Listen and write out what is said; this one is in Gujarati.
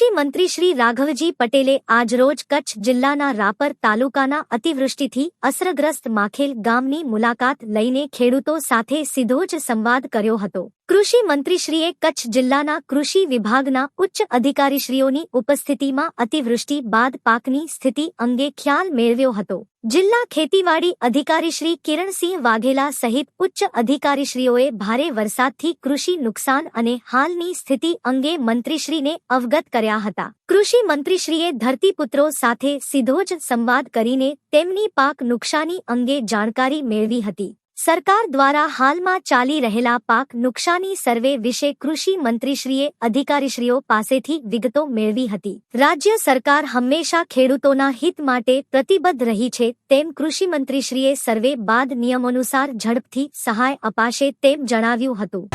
કૃષિ મંત્રી શ્રી રાઘવજી પટેલે આજરોજ કચ્છ જિલ્લાના રાપર તાલુકાના અતિવૃષ્ટિથી અસરગ્રસ્ત માખેલ ગામની મુલાકાત લઈને ખેડૂતો સાથે સીધો જ સંવાદ કર્યો હતો. કૃષિ મંત્રીશ્રીએ કચ્છ જિલ્લાના કૃષિ વિભાગના ઉચ્ચ અધિકારીશ્રીઓની ઉપસ્થિતિમાં અતિવૃષ્ટિ બાદ પાકની સ્થિતિ અંગે ખ્યાલ મેળવ્યો હતો. જિલ્લા ખેતીવાડી અધિકારીશ્રી કિરણસિંહ વાઘેલા સહિત ઉચ્ચ અધિકારીશ્રીઓએ ભારે વરસાદથી કૃષિ નુકસાન અને હાલની સ્થિતિ અંગે મંત્રીશ્રીને અવગત કર્યા હતા. કૃષિ મંત્રીશ્રીએ ધરતીપુત્રો સાથે સીધો જ સંવાદ કરીને તેમની પાક નુકસાની અંગે જાણકારી મેળવી હતી. સરકાર દ્વારા હાલમાં ચાલી રહેલા પાક નુકસાની સર્વે વિશે કૃષિ મંત્રીશ્રીએ અધિકારીશ્રીઓ પાસેથી વિગતો મેળવી હતી. રાજ્ય સરકાર હંમેશા ખેડૂતોના હિત માટે પ્રતિબદ્ધ રહી છે, તેમ કૃષિમંત્રીશ્રીએ સર્વે બાદ નિયમોનુસાર ઝડપથી સહાય અપાશે તેમ જણાવ્યું હતું.